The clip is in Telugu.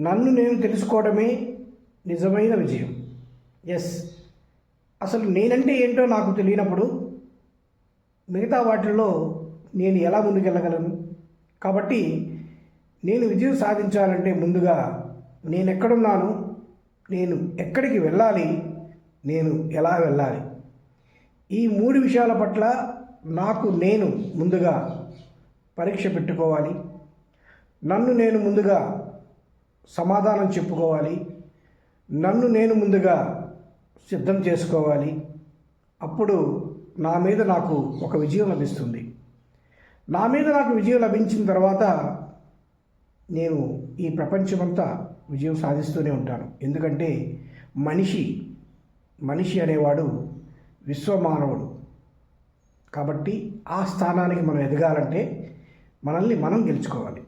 నన్ను నేను తెలుసుకోవడమే నిజమైన విజయం. ఎస్ అసలు నేనంటే ఏంటో నాకు తెలియనప్పుడు మిగతా వాటిల్లో నేను ఎలా ముందుకెళ్ళగలను? కాబట్టి నేను విజయం సాధించాలంటే ముందుగా నేను ఎక్కడున్నాను నేను ఎక్కడికి వెళ్ళాలి? నేను ఎలా వెళ్ళాలి? ఈ మూడు విషయాల పట్ల నాకు నేను ముందుగా పరీక్ష పెట్టుకోవాలి. నన్ను నేను ముందుగా సమాధానం చెప్పుకోవాలి. నన్ను నేను ముందుగా సిద్ధం చేసుకోవాలి. అప్పుడు నా మీద నాకు ఒక విజయం లభిస్తుంది. నా మీద నాకు విజయం లభించిన తర్వాత నేను ఈ ప్రపంచమంతా విజయం సాధిస్తూనే ఉంటాను. ఎందుకంటే మనిషి మనిషి అనేవాడు విశ్వమానవుడు. కాబట్టి ఆ స్థానానికి మనం ఎదగాలంటే మనల్ని మనం గెలుచుకోవాలి.